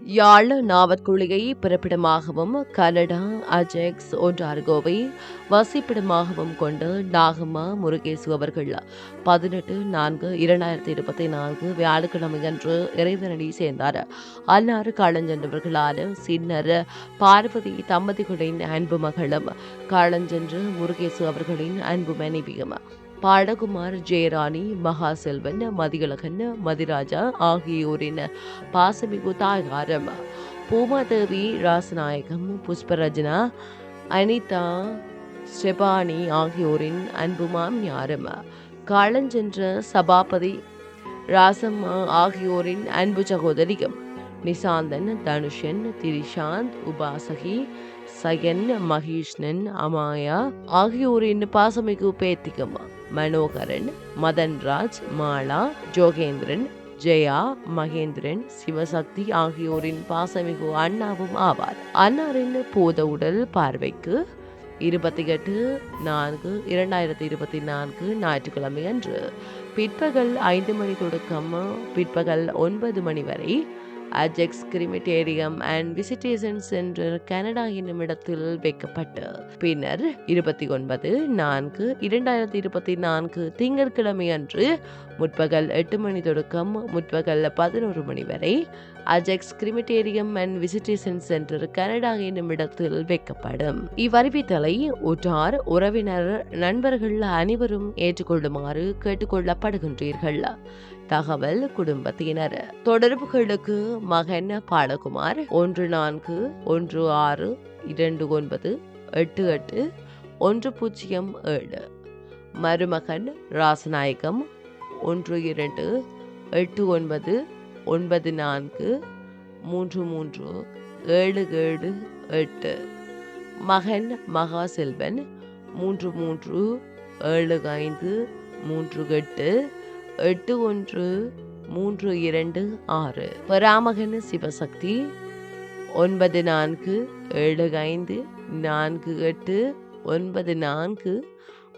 யாழ் நாவற்குழியை பிறப்பிடமாகவும் Canada Ajax ஒன்றார்கோவை வசிப்பிடமாகவும் கொண்டு நாகம்மா முருகேசு அவர்கள் பதினெட்டு நான்கு இரண்டாயிரத்தி இருபத்தி நான்கு வியாழக்கிழமையன்று இறைவனடி சேர்ந்தார். அன்னாறு காலஞ்சென்றவர்களான சின்னர் பார்வதி தம்பதிகளின் அன்பு மகளும் காலஞ்சென்று முருகேசு அவர்களின் அன்பு மனைவியும். பாடகுமார் ஜெயராணி மகாசெல்வன் மதியழகன் மதிராஜா ஆகியோரின் பாசமிகு தாயாரம் பூமாதேவி ராசநாயகம் புஷ்பரஜனா அனிதா ஸ்டெபானி ஆகியோரின் அன்பு மாமியாரும் காலஞ்சென்ற சபாபதி ராசம்மா ஆகியோரின் அன்பு சகோதரியும் நிசாந்தன் தனுஷன் திரிஷாந்த் உபாசகி சயன் மகேஷ்ணன் அமாயா ஆகியோரின் பாசமிகு பேத்திகம்மா மனோகரன் மதன்ராஜ் மாலா ஜோகேந்திரன் ஜெயா மகேந்திரன் சிவசக்தி ஆகியோரின் பாசமிகு அண்ணாவும் ஆவார். அன்னாரின் பூத உடல் பார்வைக்கு இருபத்தி எட்டு நான்கு இரண்டாயிரத்தி இருபத்தி நான்கு ஞாயிற்றுக்கிழமை அன்று. பிற்பகல் ஐந்து மணி தொடக்கம் பிற்பகல் ஒன்பது மணி வரை Ajax crematorium and visitation centre Canada என்னும் இடத்தில் வைக்கப்பட்டு. பின்னர் இருபத்தி ஒன்பது நான்கு இரண்டாயிரத்தி இருபத்தி நான்கு திங்கட்கிழமை அன்று முற்பகல் எட்டு மணி தொடக்கம் முற்பகல் பதினோரு மணி வரை Ajax crematorium and visitation centre Canada என்னும் இடத்தில் வைக்கப்படும். இவ்வறிவித்தலை உற்றார் உறவினர் நண்பர்கள் அனைவரும் ஏற்றுக்கொள்ளுமாறு கேட்டுக்கொள்ளப்படுகின்றீர்கள். தகவல் குடும்பத்தினர். தொடர்புகளுக்கு மகன் பாலகுமார் ஒன்று நான்கு ஒன்று ஆறு இரண்டு ஒன்பது எட்டு எட்டு ஒன்று பூஜ்ஜியம் ஏழு. மருமகன் ராசநாயகம் ஒன்று இரண்டு எட்டு ஒன்பது ஒன்பது நான்கு மூன்று மூன்று ஏழு ஏழு எட்டு. மகன் மகாசெல்வன் மூன்று மூன்று ஏழு ஐந்து மூன்று எட்டு. எட்டு ஒன்று மூன்று இரண்டு ஆறு. பராமகன் சிவசக்தி ஒன்பது நான்கு ஏழு ஐந்து நான்கு எட்டு ஒன்பது நான்கு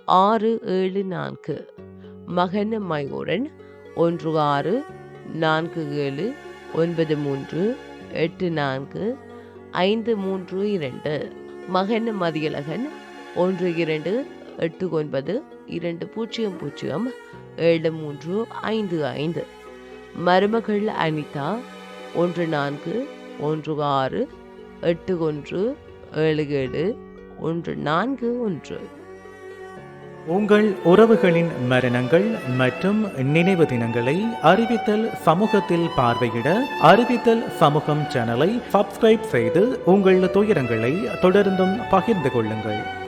ஆறு ஏழு நான்கு. மகன் மயூரன் ஒன்று ஆறு நான்கு ஏழு ஒன்பது மூன்று எட்டு நான்கு ஐந்து மூன்று இரண்டு. மகன் மதியழகன் ஒன்று இரண்டு எட்டு ஒன்பது இரண்டு பூஜ்ஜியம் பூஜ்ஜியம். ஏழு மூன்று ஐந்து ஐந்து. மருமகள் அனிதா ஒன்று நான்கு ஒன்று ஆறு எட்டு ஒன்று ஏழு ஏழு ஒன்று நான்கு ஒன்று. உங்கள் உறவுகளின் மரணங்கள் மற்றும் நினைவு தினங்களை அறிவித்தல் சமூகத்தில் பார்வையிட அறிவித்தல் சமூகம் சேனலை சப்ஸ்கிரைப் செய்து உங்கள் துயரங்களை தொடர்ந்தும் பகிர்ந்து கொள்ளுங்கள்.